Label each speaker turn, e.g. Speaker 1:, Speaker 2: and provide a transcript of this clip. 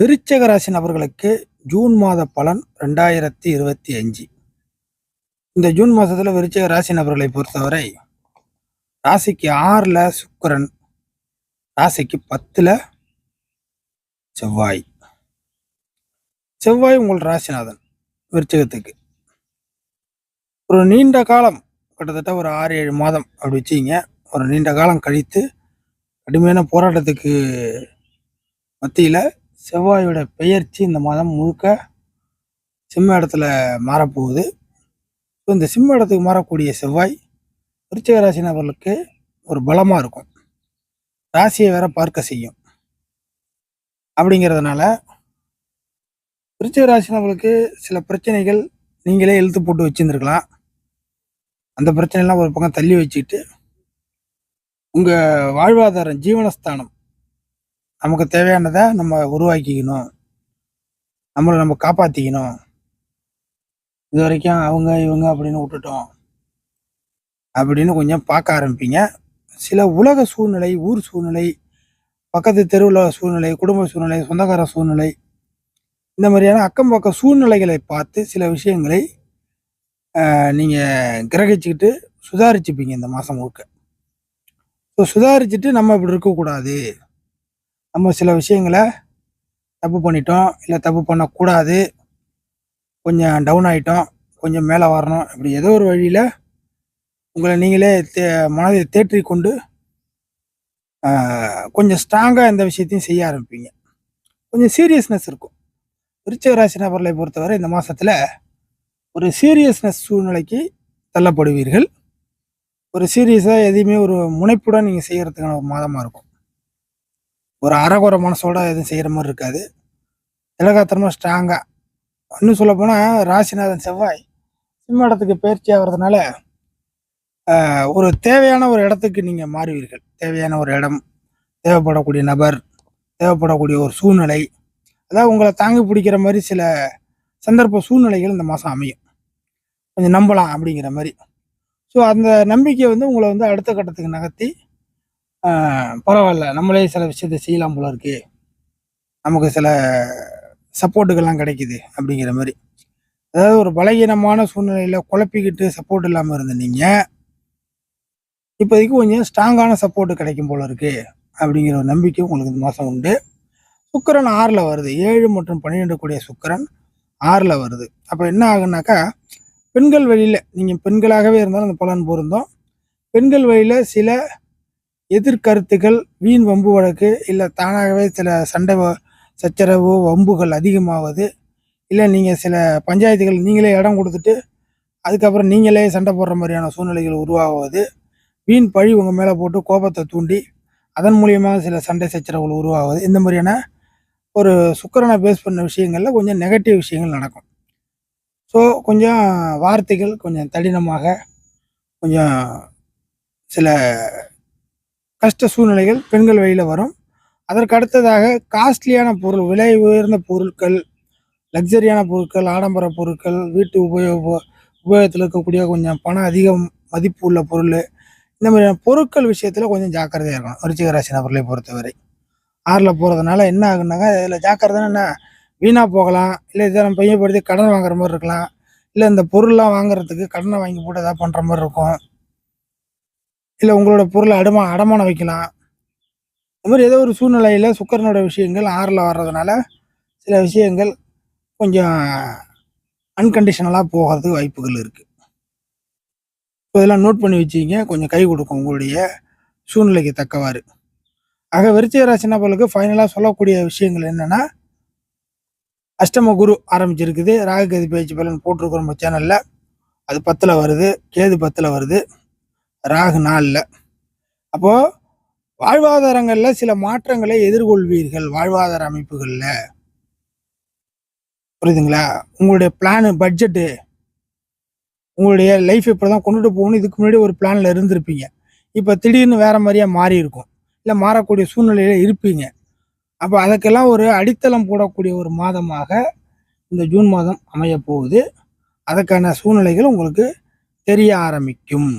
Speaker 1: விருச்சக ராசி நபர்களுக்கு ஜூன் மாத பலன் ரெண்டாயிரத்தி இருபத்தி அஞ்சு. இந்த ஜூன் மாதத்தில் விருச்சக ராசி நபர்களை பொறுத்தவரை ராசிக்கு ஆறில் சுக்கரன் ராசிக்கு பத்தில் செவ்வாய். செவ்வாய் உங்கள் ராசிநாதன் விருச்சகத்துக்கு. ஒரு நீண்ட காலம் கிட்டத்தட்ட ஒரு ஆறு ஏழு மாதம் அப்படி வச்சிங்க ஒரு நீண்ட காலம் கழித்து கடுமையான போராட்டத்துக்கு மத்தியில் செவ்வாயோட பெயர்ச்சி இந்த மாதம் முழுக்க சிம்ம இடத்துல மாறப்போகுது. ஸோ இந்த சிம்ம இடத்துக்கு மாறக்கூடிய செவ்வாய் விருச்சிக ராசி நபர்களுக்கு ஒரு பலமாக இருக்கும். ராசியை வேற பார்க்க செய்யும். அப்படிங்கிறதுனால விருச்சிக ராசி நபர்களுக்கு சில பிரச்சனைகள் நீங்களே இழுத்து போட்டு வச்சுருந்துருக்கலாம். அந்த பிரச்சனைலாம் ஒரு பக்கம் தள்ளி வச்சுக்கிட்டு உங்கள் வாழ்வாதாரம் ஜீவனஸ்தானம் நமக்கு தேவையானதை நம்ம உருவாக்கிக்கணும். நம்மளை நம்ம காப்பாற்றிக்கணும் இது வரைக்கும் அவங்க இவங்க அப்படின்னு விட்டுட்டோம். அப்படின்னு கொஞ்சம் பார்க்க ஆரம்பிப்பீங்க. சில உலக சூழ்நிலை ஊர் சூழ்நிலை பக்கத்து தெருவில் சூழ்நிலை குடும்ப சூழ்நிலை சொந்தக்கார சூழ்நிலை இந்த மாதிரியான அக்கம் பக்க சூழ்நிலைகளை பார்த்து சில விஷயங்களை நீங்கள் கிரகிச்சுக்கிட்டு சுதாரிச்சுப்பீங்க இந்த மாதம் முழுக்க. ஸோ சுதாரிச்சுட்டு நம்ம இப்படி இருக்கக்கூடாது. நம்ம சில விஷயங்களை தப்பு பண்ணிட்டோம் இல்லை தப்பு பண்ணக்கூடாது கொஞ்சம் டவுன் ஆகிட்டோம் கொஞ்சம் மேலே வரணும் இப்படி ஏதோ ஒரு வழியில் உங்களை நீங்களே தே மனதை தேற்றி கொண்டு கொஞ்சம் ஸ்ட்ராங்காக இந்த விஷயத்தையும் செய்ய ஆரம்பிப்பீங்க. கொஞ்சம் சீரியஸ்னஸ் இருக்கும். விருச்சகராசி நபர்களை பொறுத்தவரை இந்த மாதத்தில் ஒரு சீரியஸ்னஸ் சூழ்நிலைக்கு தள்ளப்படுவீர்கள். ஒரு சீரியஸாக எதையுமே ஒரு முனைப்புடன் நீங்கள் செய்கிறதுக்கான ஒரு மாதமாக இருக்கும். ஒரு அறகுறை மனசோட எதுவும் செய்கிற மாதிரி இருக்காது. இலகாத்திரமாக ஸ்ட்ராங்காக இன்னும் சொல்ல போனால் ராசிநாதன் செவ்வாய் சிம்ம இடத்துக்கு பயிற்சி ஆகிறதுனால ஒரு தேவையான ஒரு இடத்துக்கு நீங்கள் மாறுவீர்கள். தேவையான ஒரு இடம் தேவைப்படக்கூடிய நபர் தேவைப்படக்கூடிய ஒரு சூழ்நிலை. அதாவது உங்களை தாங்கி பிடிக்கிற மாதிரி சில சந்தர்ப்ப சூழ்நிலைகள் இந்த மாதம் அமையும். கொஞ்சம் நம்பலாம் அப்படிங்கிற மாதிரி. ஸோ அந்த நம்பிக்கை வந்து உங்களை வந்து அடுத்த கட்டத்துக்கு நகர்த்தி பரவாயில்ல. நம்மளே சில விஷயத்த செய்யலாம் போல இருக்கு. நமக்கு சில சப்போர்ட்டுகள்லாம் கிடைக்குது அப்படிங்கிற மாதிரி. அதாவது ஒரு பலகீனமான சூழ்நிலையில் குழப்பிக்கிட்டு சப்போர்ட் இல்லாமல் இருந்த நீங்கள் இப்போதைக்கு கொஞ்சம் ஸ்ட்ராங்கான சப்போர்ட்டு கிடைக்கும் போல இருக்கு அப்படிங்கிற ஒரு நம்பிக்கை உங்களுக்கு இந்த மாதம் உண்டு. சுக்கரன் ஆறில் வருது. ஏழு மற்றும் பன்னிரெண்டு கூடிய சுக்கரன் ஆறில் வருது. அப்போ என்ன ஆகுனாக்கா பெண்கள் வழியில் நீங்கள் பெண்களாகவே இருந்தாலும் அந்த பலன் பொருந்தோம். பெண்கள் வழியில் சில எதிர்கருத்துக்கள் வீண் வம்பு வழக்கு இல்லை தானாகவே சில சண்டை சச்சரவு வம்புகள் அதிகமாவது இல்லை நீங்கள் சில பஞ்சாயத்துகள் நீங்களே இடம் கொடுத்துட்டு அதுக்கப்புறம் நீங்களே சண்டை போடுற மாதிரியான சூழ்நிலைகள் உருவாகுவது வீண் பழி உங்கள் மேலே போட்டு கோபத்தை தூண்டி அதன் மூலியமாக சில சண்டை சச்சரவுகள் உருவாகுது இந்த மாதிரியான ஒரு சுக்கரனை பேஸ் பண்ண விஷயங்களில் கொஞ்சம் நெகட்டிவ் விஷயங்கள் நடக்கும். ஸோ கொஞ்சம் வார்த்தைகள் கொஞ்சம் தடினமாக கொஞ்சம் சில கஷ்ட சூழ்நிலைகள் பெண்கள் வழியில் வரும். அதற்கு அடுத்ததாக காஸ்ட்லியான பொருள் விலை உயர்ந்த பொருட்கள் லக்ஸரியான பொருட்கள் ஆடம்பர பொருட்கள் வீட்டு உபயோக உபயோகத்தில் இருக்கக்கூடிய கொஞ்சம் பணம் அதிகம் மதிப்பு உள்ள பொருள் இந்த மாதிரியான பொருட்கள் விஷயத்தில் கொஞ்சம் ஜாக்கிரதையாக இருக்கணும். விருச்சிக ராசி நபர்களை பொறுத்தவரை. ஆறில் போகிறதுனால என்ன ஆகுனாங்க இதில் ஜாக்கிரதைன்னா என்ன வீணாக போகலாம். இல்லை இதை நம்ம பையப்படுத்தி கடன் வாங்குற மாதிரி இருக்கலாம். இல்லை இந்த பொருள்லாம் வாங்குறதுக்கு கடனை வாங்கி போட்டு எதாவது பண்ணுற மாதிரி இருக்கும். இல்லை உங்களோட பொருளை அடமா அடமானம் வைக்கலாம். அது மாதிரி ஏதோ ஒரு சூழ்நிலையில் சுக்கரனோட விஷயங்கள் ஆறில் வர்றதுனால சில விஷயங்கள் கொஞ்சம் அன்கண்டிஷனலாக போகிறதுக்கு வாய்ப்புகள் இருக்குது இதெல்லாம் நோட் பண்ணி வச்சிங்க கொஞ்சம் கை கொடுக்கும் உங்களுடைய சூழ்நிலைக்கு தக்கவாறு. ஆக விருச்சிக ராசி ஃபைனலாக சொல்லக்கூடிய விஷயங்கள் என்னென்னா அஷ்டம குரு ஆரம்பிச்சிருக்குது. ராகுகதி பேச்சு பலன் போட்டிருக்கிற நம்ம சேனலில் அது பத்தில் வருது. கேது பத்தில் வருது. ராகு நாளில். அப்போது வாழ்வாதாரங்களில் சில மாற்றங்களை எதிர்கொள்வீர்கள் வாழ்வாதார அமைப்புகளில். புரியுதுங்களா? உங்களுடைய பிளானு பட்ஜெட்டு உங்களுடைய லைஃப் இப்படி தான் கொண்டுட்டு போகணும். இதுக்கு முன்னாடி ஒரு பிளானில் இருந்திருப்பீங்க. இப்போ திடீர்னு வேறு மாதிரியாக மாறி இருக்கும் இல்லை மாறக்கூடிய சூழ்நிலையில் இருப்பீங்க. அப்போ அதுக்கெல்லாம் ஒரு அடித்தளம் போடக்கூடிய ஒரு மாதமாக இந்த ஜூன் மாதம் அமைய போகுது அதுக்கான சூழ்நிலைகள் உங்களுக்கு தெரிய ஆரம்பிக்கும்.